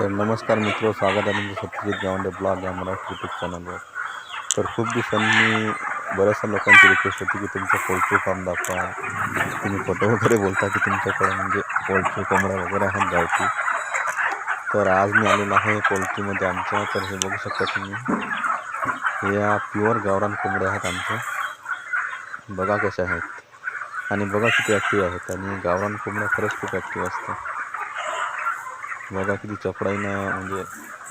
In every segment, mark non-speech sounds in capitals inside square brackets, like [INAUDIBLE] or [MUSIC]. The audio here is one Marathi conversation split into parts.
तर नमस्कार मित्र स्वागत आहे तुमचं सत्यजित गावंडे ब्लॉग या मराठी यूट्यूब चॅनलवर तर खूप दिवसांनी बऱ्याचशा लोकांची रिक्वेस्ट होती की तुमचं पोल्ट्री फार्म दाखवा. तुम्ही फोटो वगैरे बोलता की तुमच्याकडे म्हणजे पोल्ट्री कोंबड्या वगैरे आहेत गावठी. तर आज मी आलेलो आहे पोल्ट्रीमध्ये आमच्या. तर हे बघू शकता तुम्ही. या प्युअर गावरान कोंबड्या आहेत आमच्या. बघा कशा आहेत. आणि बघा किती ॲक्टिव्ह आहेत. आणि गावरान कोंबड्या खरंच खूप ॲक्टिव्ह असतात. बघा किती चपडाईनं म्हणजे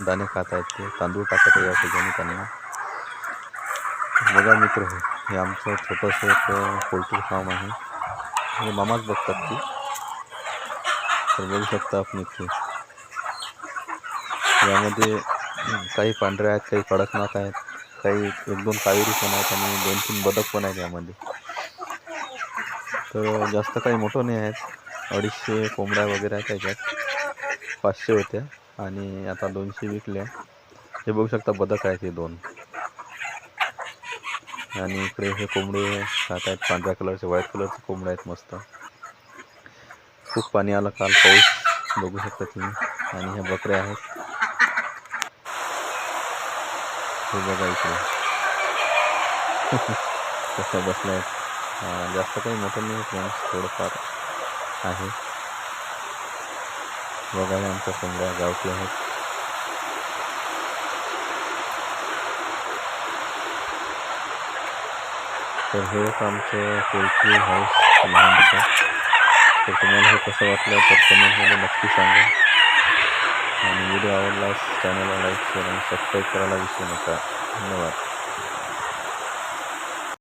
दाणे खात आहेत ते. तांदूळ टाकत आहे या ठिकाणी त्यांना. बघा मित्र हो हे आमचं छोटंसं एक पोल्ट्री फार्म आहे. हे मामाच बघतात ती. तर बघू शकता आपण इथे. यामध्ये काही पांढऱ्या आहेत काही कडकनाथ आहेत काही एक दोन कावेरी पण आहेत आणि दोन तीन बदक पण आहेत यामध्ये. तर जास्त काही मोठं नाही आहेत. अडीचशे कोंबड्या वगैरे आहेत त्याच्यात. पाचशे होत्या. आणि आता दोनशे विकल्या. हे बघू शकता बदक आहेत हे दोन. आणि इकडे हे कोंबडे खात आहेत. पांढऱ्या कलरचे व्हाईट कलरचे कोंबडे आहेत मस्त. खूप पाणी आलं काल पाऊस. बघू शकता तुम्ही. आणि हे बकऱ्या आहेत. हे बघा इकडे. [LAUGHS] कसं बसलं आहेत. जास्त काही मोठं नाही थोडंफार आहे. बघा हे आमच्या कोंबड्या गावठी आहेत तर हे एक आमचं पोल्ट्री हाऊस लहानचं तर तुम्हाला हे कसं वाटलं तर कमेंटमध्ये नक्की सांगा आणि व्हिडिओ आवडल्यास चॅनलला लाईक शेअर आणि सबस्क्राईब करायला विसरू नका धन्यवाद